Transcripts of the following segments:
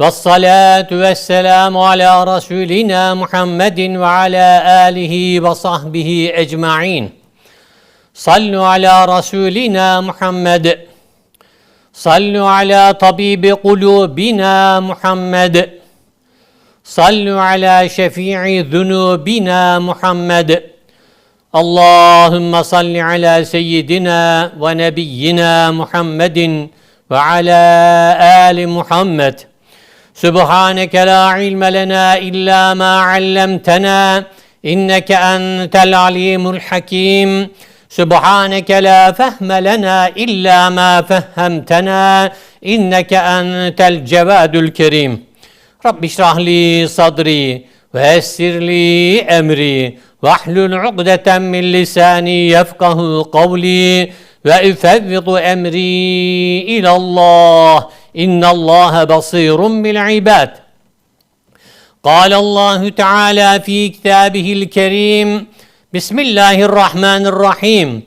Vessalatu vesselamu ala Resulina Muhammedin ve ala alihi ve sahbihi ecma'in. Sallu ala Resulina Muhammed. Sallu ala tabibi kulubina Muhammed. Sallu ala şefii zunubina Muhammed. Allahümme salli ala seyyidina ve nebiyyina Muhammedin ve ala ali Muhammed. Sübhaneke la ilme lena illa ma allamtana inneke entel alimul hakim. Sübhaneke la fehme lena illa ma fehhemtena inneke entel cevadül kerim. Rabbi şrahli sadri ve essirli emri ve ahlul ugdeten min lisani yefkahu kavli ve üfevvidu emri ilallah. إن الله بصير بالعباد. قال الله تعالى في كتابه الكريم بسم الله الرحمن الرحيم.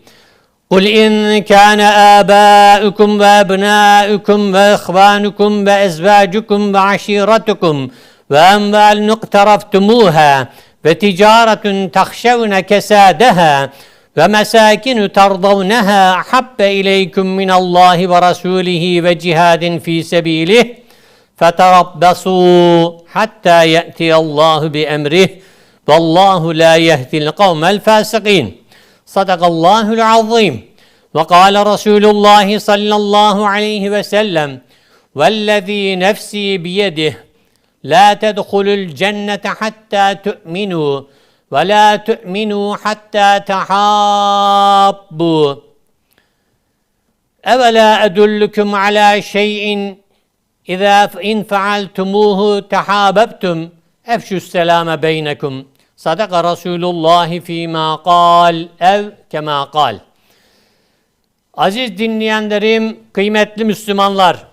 قل إن كان آباؤكم وأبناؤكم وإخوانكم وأزواجكم وعشيرتكم وأموال اقترفتموها وتجارة تخشون كسادها ومساكن ترضونها أحب إليكم من الله ورسوله وجهاد في سبيله فتربصوا حتى يأتي الله بأمره والله لا يهدي القوم الفاسقين صدق الله العظيم وقال رسول الله صلى الله عليه وسلم والذي نفسي بيده لا تدخلوا الجنة حتى تؤمنوا Ve la tu'minu hatta tahabbu. Evela edullukum ala şeyin İza in faaltumuhu tahabbtum efşu selame beynekum. Sadaka Resulullah fîmâ kal ev kemâ kal. Aziz dinleyenlerim, kıymetli Müslümanlar,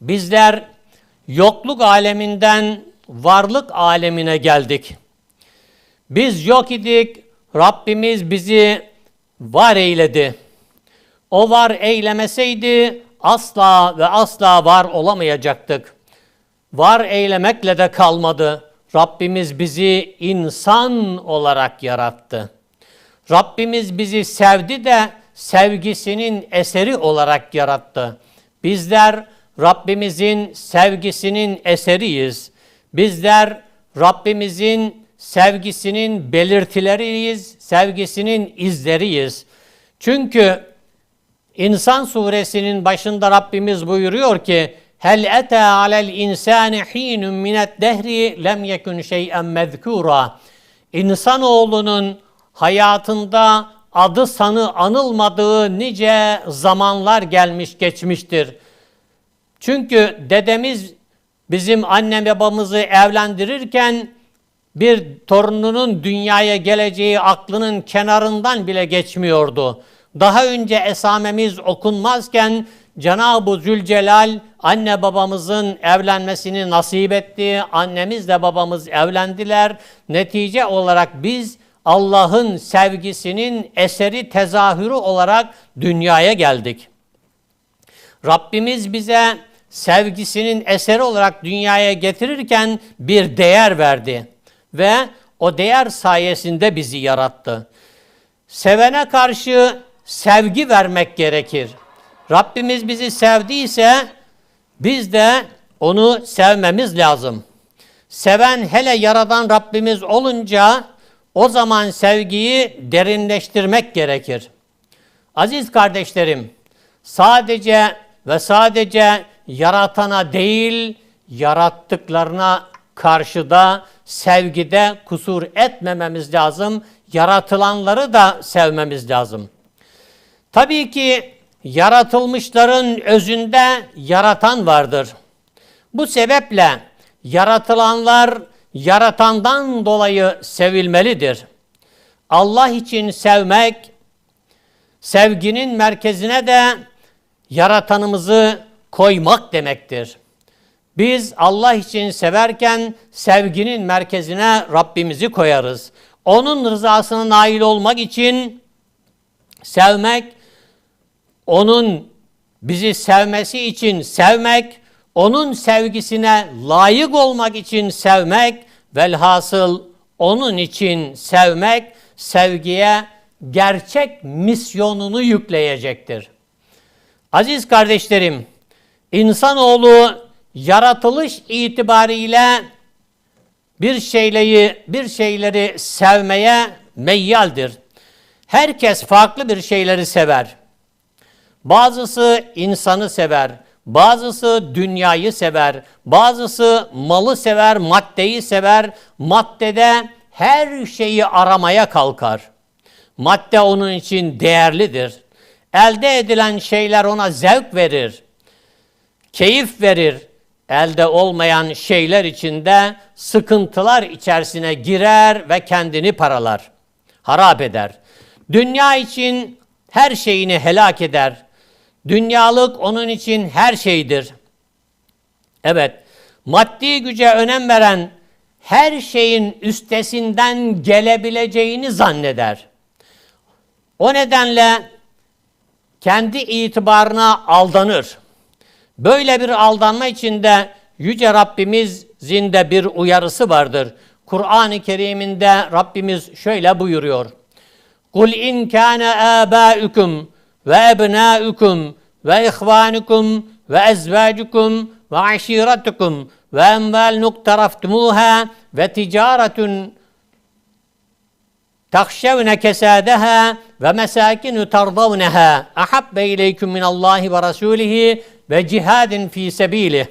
bizler yokluk aleminden varlık alemine geldik. Biz yok idik, Rabbimiz bizi var eyledi. O var eylemeseydi asla ve asla var olamayacaktık. Var eylemekle de kalmadı. Rabbimiz bizi insan olarak yarattı. Rabbimiz bizi sevdi de sevgisinin eseri olarak yarattı. Bizler Rabbimizin sevgisinin eseriyiz. Bizler Rabbimizin sevgisinin belirtileriyiz, sevgisinin izleriyiz. Çünkü İnsan suresinin başında Rabbimiz buyuruyor ki Hel ete alel insani hinun minet dehri lem yekun şey'en mezkura. İnsanoğlunun hayatında adı sanı anılmadığı nice zamanlar gelmiş geçmiştir. Çünkü dedemiz bizim annem babamızı evlendirirken bir torununun dünyaya geleceği aklının kenarından bile geçmiyordu. Daha önce esamemiz okunmazken Cenab-ı Zülcelal anne babamızın evlenmesini nasip etti. Annemizle babamız evlendiler. Netice olarak biz Allah'ın sevgisinin eseri tezahürü olarak dünyaya geldik. Rabbimiz bize sevgisinin eseri olarak dünyaya getirirken bir değer verdi ve o değer sayesinde bizi yarattı. Sevene karşı sevgi vermek gerekir. Rabbimiz bizi sevdiyse biz de onu sevmemiz lazım. Seven hele yaradan Rabbimiz olunca o zaman sevgiyi derinleştirmek gerekir. Aziz kardeşlerim, sadece ve sadece yaratana değil, yarattıklarına karşıda sevgide kusur etmememiz lazım. Yaratılanları da sevmemiz lazım. Tabii ki yaratılmışların özünde yaratan vardır. Bu sebeple yaratılanlar yaratandan dolayı sevilmelidir. Allah için sevmek, sevginin merkezine de yaratanımızı koymak demektir. Biz Allah için severken sevginin merkezine Rabbimizi koyarız. Onun rızasına nail olmak için sevmek, onun bizi sevmesi için sevmek, onun sevgisine layık olmak için sevmek, velhasıl onun için sevmek, sevgiye gerçek misyonunu yükleyecektir. Aziz kardeşlerim, insanoğlu yaratılış itibariyle bir şeyleri bir şeyleri sevmeye meyyaldir. Herkes farklı bir şeyleri sever. Bazısı insanı sever, bazısı dünyayı sever, bazısı malı sever, maddeyi sever. Maddede her şeyi aramaya kalkar. Madde onun için değerlidir. Elde edilen şeyler ona zevk verir, keyif verir. Elde olmayan şeyler içinde sıkıntılar içerisine girer ve kendini paralar, harap eder. Dünya için her şeyini helak eder. Dünyalık onun için her şeydir. Evet, maddi güce önem veren her şeyin üstesinden gelebileceğini zanneder. O nedenle kendi itibarına aldanır. Böyle bir aldanma içinde Yüce Rabbimizin de bir uyarısı vardır. Kur'an-ı Kerim'inde Rabbimiz şöyle buyuruyor. Kul in kana abaukum ve ebnaukum ve ihvanukum ve ezvacukum ve aşiretukum ve emval nuktaraftumuha ve ticaretun takşevne kesadeha ve mesakinu tardavneha ahabbe ileyküm minallahi ve rasulihi ve cihadin fi sebilih.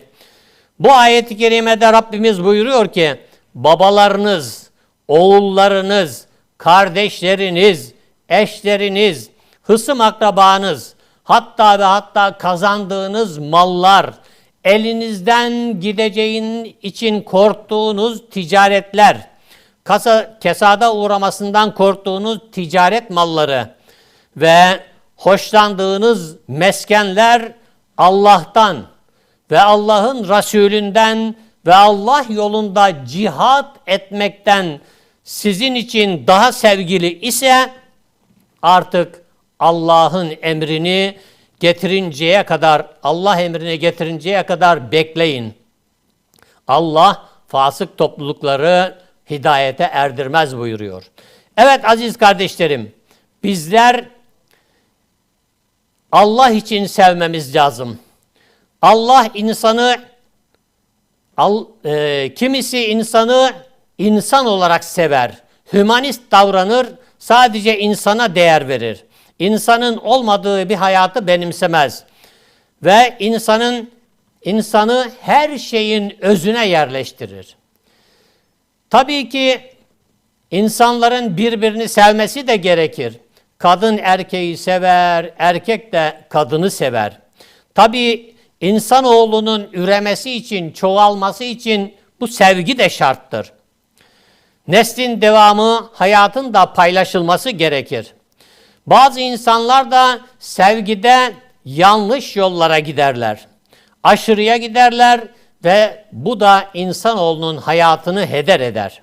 Bu ayet-i kerimede Rabbimiz buyuruyor ki babalarınız, oğullarınız, kardeşleriniz, eşleriniz, hısım akrabanız, hatta ve hatta kazandığınız mallar, elinizden gideceğin için korktuğunuz ticaretler, kasa, kesada uğramasından korktuğunuz ticaret malları ve hoşlandığınız meskenler Allah'tan ve Allah'ın Resulünden ve Allah yolunda cihat etmekten sizin için daha sevgili ise artık Allah'ın emrini getirinceye kadar, Allah emrini getirinceye kadar bekleyin. Allah fasık toplulukları hidayete erdirmez buyuruyor. Evet aziz kardeşlerim, bizler Allah için sevmemiz lazım. Allah insanı, al, e, kimisi insanı insan olarak sever. Hümanist davranır, sadece insana değer verir. İnsanın olmadığı bir hayatı benimsemez. Ve insanın insanı her şeyin özüne yerleştirir. Tabii ki insanların birbirini sevmesi de gerekir. Kadın erkeği sever, erkek de kadını sever. Tabii insanoğlunun üremesi için, çoğalması için bu sevgi de şarttır. Neslin devamı, hayatın da paylaşılması gerekir. Bazı insanlar da sevgide yanlış yollara giderler. Aşırıya giderler ve bu da insanoğlunun hayatını heder eder.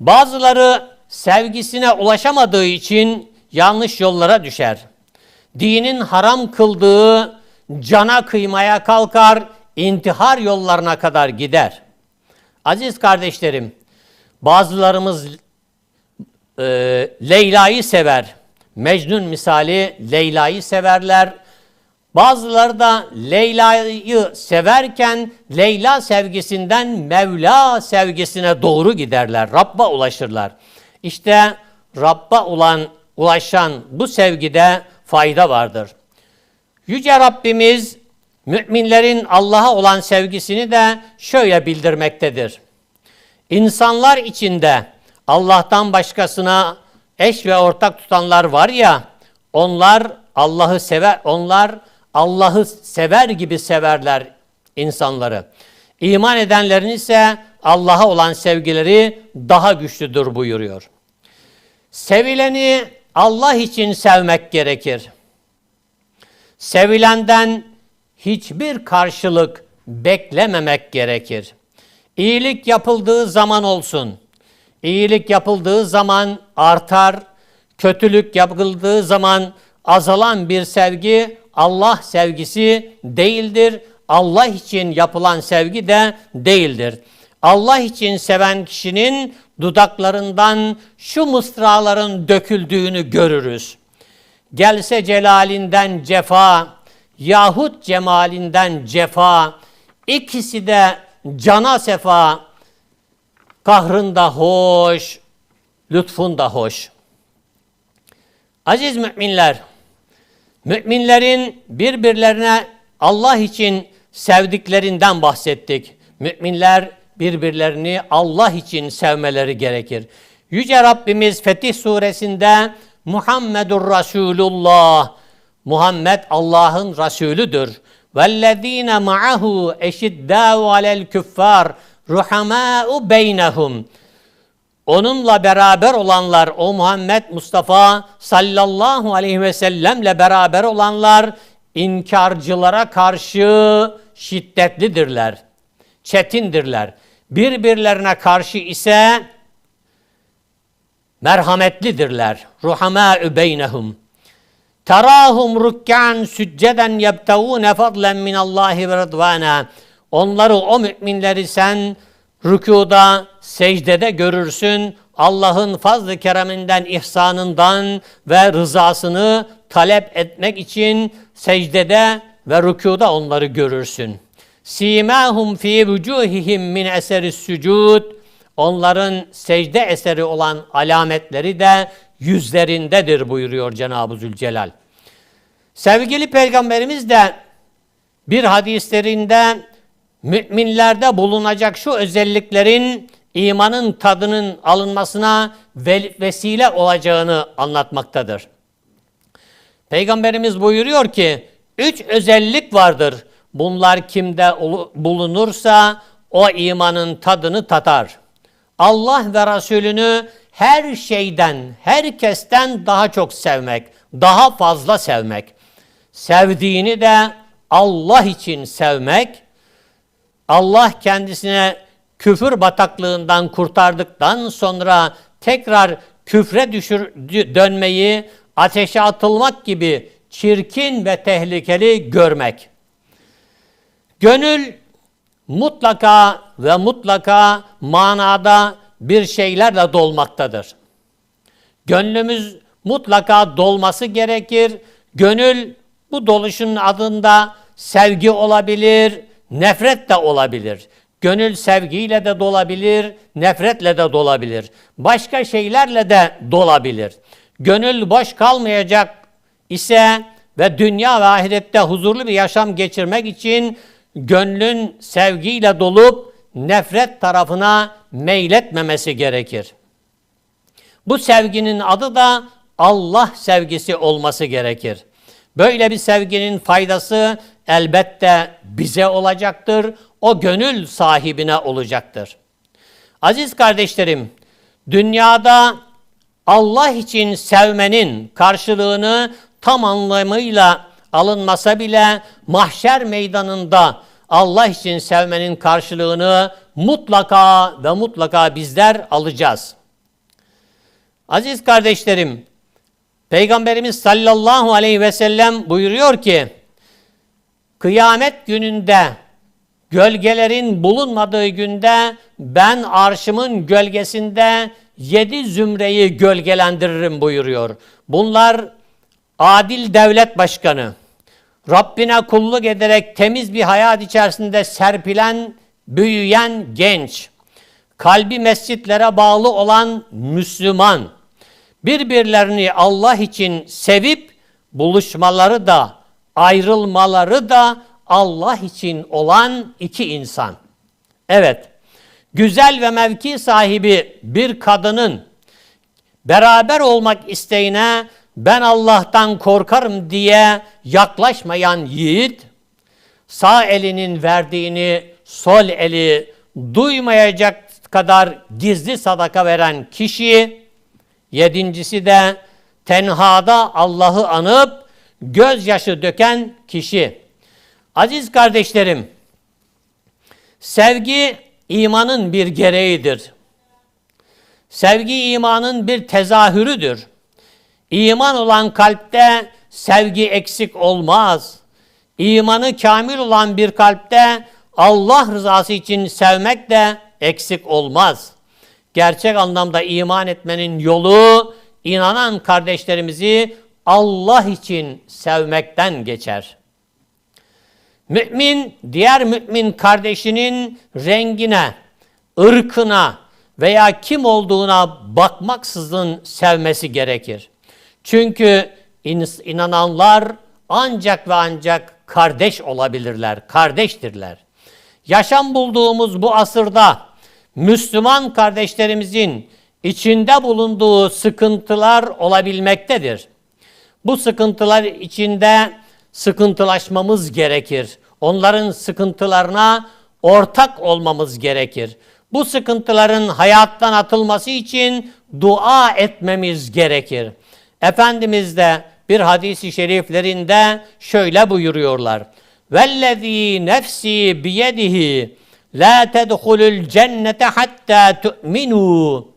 Bazıları sevgisine ulaşamadığı için yanlış yollara düşer. Dinin haram kıldığı cana kıymaya kalkar, intihar yollarına kadar gider. Aziz kardeşlerim, bazılarımız e, Leyla'yı sever. Mecnun misali Leyla'yı severler. Bazıları da Leyla'yı severken Leyla sevgisinden Mevla sevgisine doğru giderler. Rabb'a ulaşırlar. İşte Rabb'a olan ulaşan bu sevgide fayda vardır. Yüce Rabbimiz müminlerin Allah'a olan sevgisini de şöyle bildirmektedir. İnsanlar içinde Allah'tan başkasına eş ve ortak tutanlar var ya, onlar Allah'ı sever, onlar Allah'ı sever gibi severler insanları. İman edenlerin ise Allah'a olan sevgileri daha güçlüdür buyuruyor. Sevileni Allah için sevmek gerekir. Sevilenden hiçbir karşılık beklememek gerekir. İyilik yapıldığı zaman olsun. İyilik yapıldığı zaman artar, kötülük yapıldığı zaman azalan bir sevgi Allah sevgisi değildir. Allah için yapılan sevgi de değildir. Allah için seven kişinin dudaklarından şu mısraların döküldüğünü görürüz. Gelse celalinden cefa yahut cemalinden cefa ikisi de cana sefa kahrında hoş lütfunda hoş. Aziz müminler, müminlerin birbirlerine Allah için sevdiklerinden bahsettik. Müminler birbirlerini Allah için sevmeleri gerekir. Yüce Rabbimiz Fetih suresinde Muhammedur Resulullah, Muhammed Allah'ın Resulüdür. Vellezine ma'ahu eşiddâhu alel küffar ruhamâ'u beynehum. Onunla beraber olanlar, o Muhammed Mustafa sallallahu aleyhi ve sellemle beraber olanlar inkarcılara karşı şiddetlidirler, çetindirler. Birbirlerine ise merhametlidirler. Ruhamâ'ü beynehum. Terahum rukkan sücceden yebtevûne fadlen minallahi ve rıdvana. Onları o müminleri sen rükuda, secdede görürsün. Allah'ın fazl-ı kereminden, ihsanından ve rızasını talep etmek için secdede ve rükuda onları görürsün. Simahum fi vucuhihim min eseri sucud. Onların secde eseri olan alametleri de yüzlerindedir buyuruyor Cenab-ı Zülcelal. Sevgili Peygamberimiz de bir hadislerinde müminlerde bulunacak şu özelliklerin imanın tadının alınmasına vesile olacağını anlatmaktadır. Peygamberimiz buyuruyor ki, üç özellik vardır. Bunlar kimde bulunursa o imanın tadını tatar. Allah ve Resulünü her şeyden, herkesten daha çok sevmek, daha fazla sevmek. Sevdiğini de Allah için sevmek, Allah kendisine küfür bataklığından kurtardıktan sonra tekrar küfre düşür, dönmeyi, ateşe atılmak gibi çirkin ve tehlikeli görmek. Gönül mutlaka ve mutlaka manada bir şeylerle dolmaktadır. Gönlümüz mutlaka dolması gerekir. Gönül bu doluşun adında sevgi olabilir, nefret de olabilir. Gönül sevgiyle de dolabilir, nefretle de dolabilir. Başka şeylerle de dolabilir. Gönül boş kalmayacak ise ve dünya ve ahirette huzurlu bir yaşam geçirmek için gönlün sevgiyle dolup nefret tarafına meyletmemesi gerekir. Bu sevginin adı da Allah sevgisi olması gerekir. Böyle bir sevginin faydası elbette bize olacaktır. O gönül sahibine olacaktır. Aziz kardeşlerim, dünyada Allah için sevmenin karşılığını tam anlamıyla alınmasa bile mahşer meydanında Allah için sevmenin karşılığını mutlaka ve mutlaka bizler alacağız. Aziz kardeşlerim, Peygamberimiz sallallahu aleyhi ve sellem buyuruyor ki, kıyamet gününde gölgelerin bulunmadığı günde ben arşımın gölgesinde yedi zümreyi gölgelendiririm buyuruyor. Bunlar adil devlet başkanı, Rabbine kulluk ederek temiz bir hayat içerisinde serpilen, büyüyen genç, kalbi mescitlere bağlı olan Müslüman, birbirlerini Allah için sevip buluşmaları da, ayrılmaları da Allah için olan iki insan. Evet, güzel ve mevki sahibi bir kadının beraber olmak isteğine ben Allah'tan korkarım diye yaklaşmayan yiğit, sağ elinin verdiğini sol eli duymayacak kadar gizli sadaka veren kişi, yedincisi de tenhada Allah'ı anıp gözyaşı döken kişi. Aziz kardeşlerim, sevgi imanın bir gereğidir. Sevgi imanın bir tezahürüdür. İman olan kalpte sevgi eksik olmaz. İmanı kamil olan bir kalpte Allah rızası için sevmek de eksik olmaz. Gerçek anlamda iman etmenin yolu inanan kardeşlerimizi Allah için sevmekten geçer. Mümin diğer mümin kardeşinin rengine, ırkına veya kim olduğuna bakmaksızın sevmesi gerekir. Çünkü inananlar ancak ve ancak kardeş olabilirler, kardeştirler. Yaşam bulduğumuz bu asırda Müslüman kardeşlerimizin içinde bulunduğu sıkıntılar olabilmektedir. Bu sıkıntılar içinde sıkıntılaşmamız gerekir. Onların sıkıntılarına ortak olmamız gerekir. Bu sıkıntıların hayattan atılması için dua etmemiz gerekir. Efendimiz de bir hadisi şeriflerinde şöyle buyuruyorlar. Vellezî nefsi biyedihi la tedhulul cennete hatta tu'minu.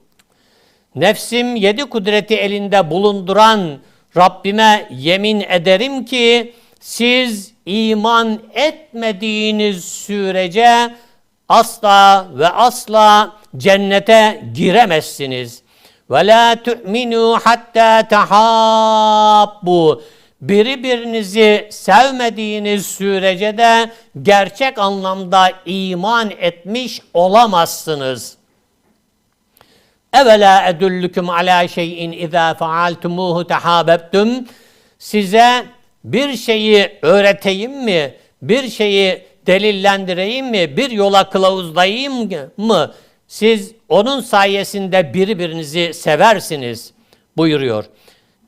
Nefsim yedi kudreti elinde bulunduran Rabbime yemin ederim ki siz iman etmediğiniz sürece asla ve asla cennete giremezsiniz. Ve la tu'minu hatta tahabbu. Birbirinizi sevmediğiniz sürece de gerçek anlamda iman etmiş olamazsınız. Evela edullukum ala şeyin izâ fealtumuhu tehabebtum. Size bir şeyi öğreteyim mi? Bir şeyi delillendireyim mi? Bir yola kılavuzlayayım mı? Siz onun sayesinde birbirinizi seversiniz buyuruyor.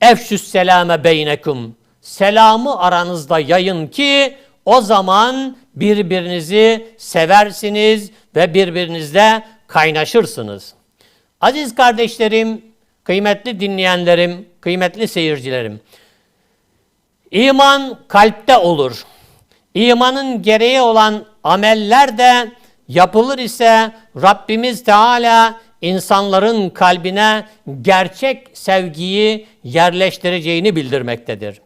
Efşüs selame beynekum. Selamı aranızda yayın ki o zaman birbirinizi seversiniz ve birbirinizle kaynaşırsınız. Aziz kardeşlerim, kıymetli dinleyenlerim, kıymetli seyircilerim. İman kalpte olur. İmanın gereği olan ameller de yapılır ise Rabbimiz Teala insanların kalbine gerçek sevgiyi yerleştireceğini bildirmektedir.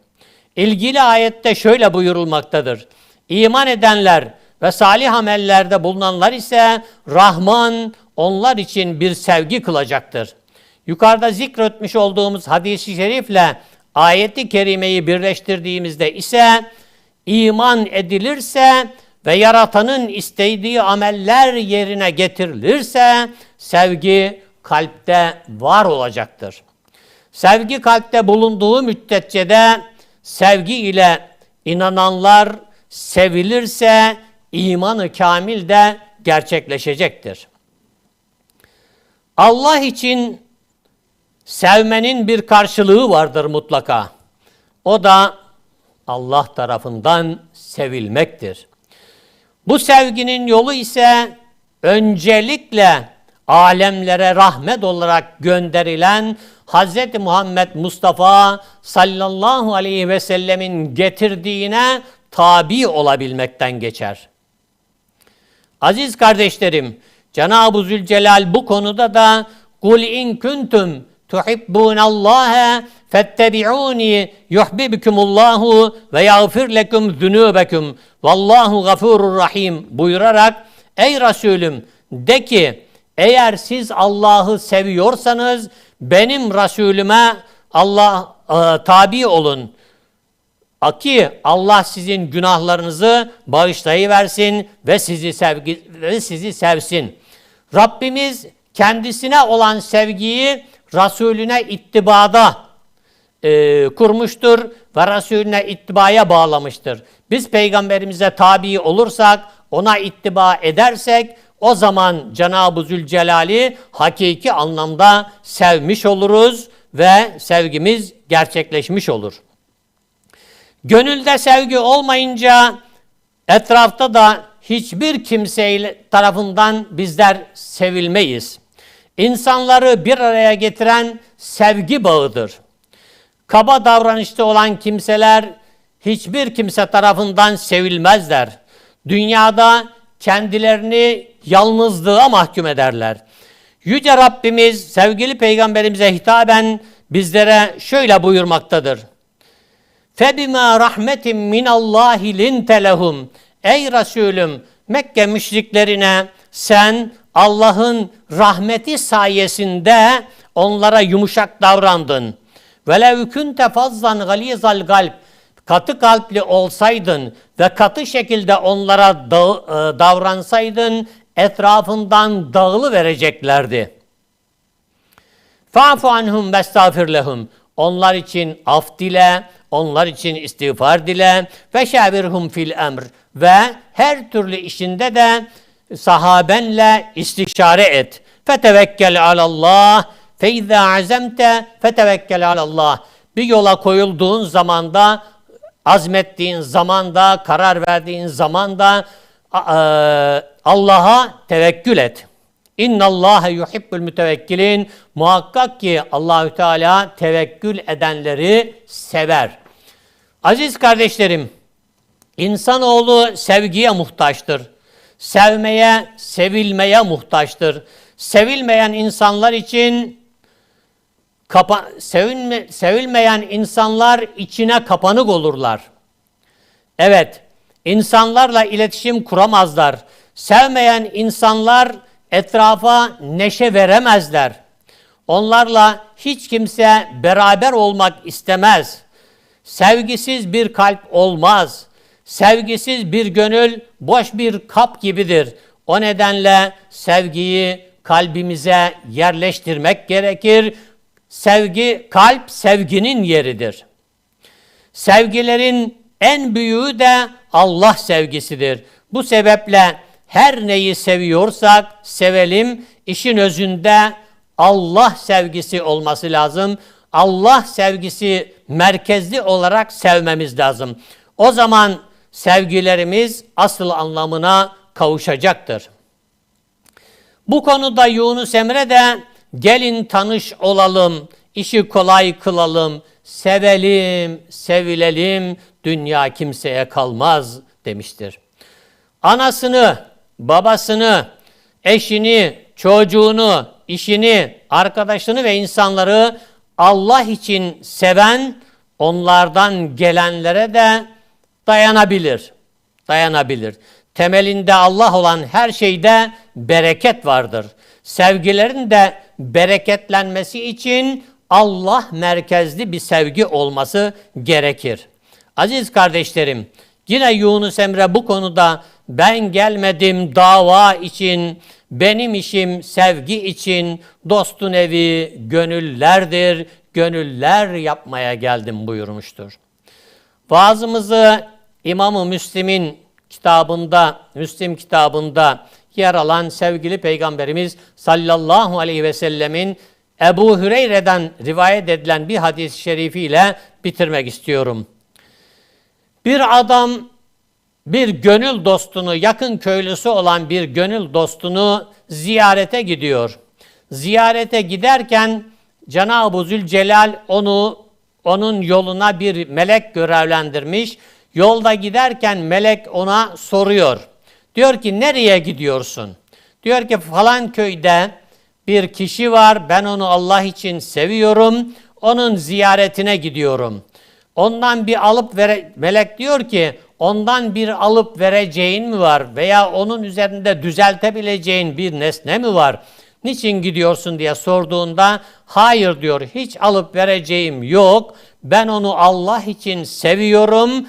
İlgili ayette şöyle buyurulmaktadır. İman edenler ve salih amellerde bulunanlar ise Rahman onlar için bir sevgi kılacaktır. Yukarıda zikretmiş olduğumuz hadisi şerifle ayeti kerimeyi birleştirdiğimizde ise iman edilirse ve yaratanın istediği ameller yerine getirilirse sevgi kalpte var olacaktır. Sevgi kalpte bulunduğu müddetçe de sevgi ile inananlar sevilirse imanı kamil de gerçekleşecektir. Allah için sevmenin bir karşılığı vardır mutlaka. O da Allah tarafından sevilmektir. Bu sevginin yolu ise öncelikle alemlere rahmet olarak gönderilen Hz. Muhammed Mustafa sallallahu aleyhi ve sellemin getirdiğine tabi olabilmekten geçer. Aziz kardeşlerim, Cenab-ı Zülcelal bu konuda da kul in kuntum tuhibbunallaha fettebi'uni yuhibbukumullahu ve yağfir lekum zunubekum vallahu gafurur rahim buyurarak ey Resulüm de ki eğer siz Allah'ı seviyorsanız benim Resulüme Allah e, tabi olun. Ki Allah sizin günahlarınızı bağışlayıversin ve sizi sevgi ve sizi sevsin. Rabbimiz kendisine olan sevgiyi Resulüne ittibada e, kurmuştur ve Resulüne ittibaya bağlamıştır. Biz peygamberimize tabi olursak, ona ittiba edersek o zaman Cenab-ı Zülcelal'i hakiki anlamda sevmiş oluruz ve sevgimiz gerçekleşmiş olur. Gönülde sevgi olmayınca etrafta da hiçbir kimse tarafından bizler sevilmeyiz. İnsanları bir araya getiren sevgi bağıdır. Kaba davranışta olan kimseler hiçbir kimse tarafından sevilmezler. Dünyada kendilerini yalnızlığa mahkum ederler. Yüce Rabbimiz sevgili peygamberimize hitaben bizlere şöyle buyurmaktadır. Febima rahmetin minallahi linte lehum. Ey Resulüm Mekke müşriklerine sen Allah'ın rahmeti sayesinde onlara yumuşak davrandın. Velev kunte fazzan galizal galp katı kalpli olsaydın ve katı şekilde onlara da- e, davransaydın etrafından dağılı vereceklerdi. Fa'fu anhum vestağfir lehum. Onlar için af dile, onlar için istiğfar dile ve şavirhum fil emr ve her türlü işinde de sahabenle istişare et. Fetevekkel alallah fe izâ azemte fetevekkel alallah. Bir yola koyulduğun zamanda, azmettiğin zamanda, karar verdiğin zamanda e, Allah'a tevekkül et. İnna Allah yuhibbul mütevekkilin. Muhakkak ki Allahü Teala tevekkül edenleri sever. Aziz kardeşlerim, insanoğlu sevgiye muhtaçtır. Sevmeye, sevilmeye muhtaçtır. Sevilmeyen insanlar için kapa sevilme, sevilmeyen insanlar içine kapanık olurlar. Evet, insanlarla iletişim kuramazlar. Sevmeyen insanlar etrafa neşe veremezler. Onlarla hiç kimse beraber olmak istemez. Sevgisiz bir kalp olmaz. Sevgisiz bir gönül boş bir kap gibidir. O nedenle sevgiyi kalbimize yerleştirmek gerekir. Sevgi, kalp sevginin yeridir. Sevgilerin en büyüğü de Allah sevgisidir. Bu sebeple her neyi seviyorsak sevelim. İşin özünde Allah sevgisi olması lazım. Allah sevgisi merkezli olarak sevmemiz lazım. O zaman sevgilerimiz asıl anlamına kavuşacaktır. Bu konuda Yunus Emre de gelin tanış olalım, işi kolay kılalım, sevelim, sevilelim, dünya kimseye kalmaz demiştir. Anasını, babasını, eşini, çocuğunu, işini, arkadaşını ve insanları Allah için seven onlardan gelenlere de dayanabilir. Dayanabilir. Temelinde Allah olan her şeyde bereket vardır. Sevgilerin de bereketlenmesi için Allah merkezli bir sevgi olması gerekir. Aziz kardeşlerim, yine Yunus Emre bu konuda ben gelmedim dava için, benim işim sevgi için, dostun evi gönüllerdir, gönüller yapmaya geldim buyurmuştur. Vaazımızı İmam-ı Müslim'in kitabında, Müslim kitabında yer alan sevgili Peygamberimiz sallallahu aleyhi ve sellemin Ebu Hüreyre'den rivayet edilen bir hadis-i şerifiyle bitirmek istiyorum. Bir adam bir gönül dostunu, yakın köylüsü olan bir gönül dostunu ziyarete gidiyor. Ziyarete giderken Cenab-ı Zülcelal onu onun yoluna bir melek görevlendirmiş. Yolda giderken melek ona soruyor. Diyor ki nereye gidiyorsun? Diyor ki falan köyde bir kişi var. Ben onu Allah için seviyorum. Onun ziyaretine gidiyorum. Ondan bir alıp vere melek diyor ki ondan bir alıp vereceğin mi var veya onun üzerinde düzeltebileceğin bir nesne mi var? Niçin gidiyorsun diye sorduğunda hayır diyor hiç alıp vereceğim yok. Ben onu Allah için seviyorum.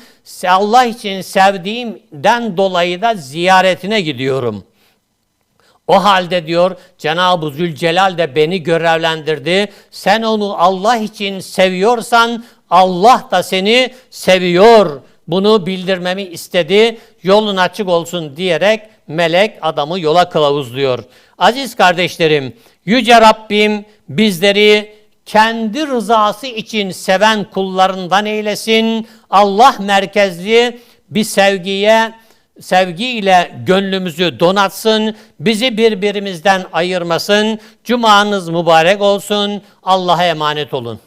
Allah için sevdiğimden dolayı da ziyaretine gidiyorum. O halde diyor Cenab-ı Zülcelal de beni görevlendirdi. Sen onu Allah için seviyorsan Allah da seni seviyor. Bunu bildirmemi istedi. Yolun açık olsun diyerek melek adamı yola kılavuzluyor. Aziz kardeşlerim, yüce Rabbim bizleri kendi rızası için seven kullarından eylesin. Allah merkezli bir sevgiye sevgiyle gönlümüzü donatsın, bizi birbirimizden ayırmasın. Cumanız mübarek olsun. Allah'a emanet olun.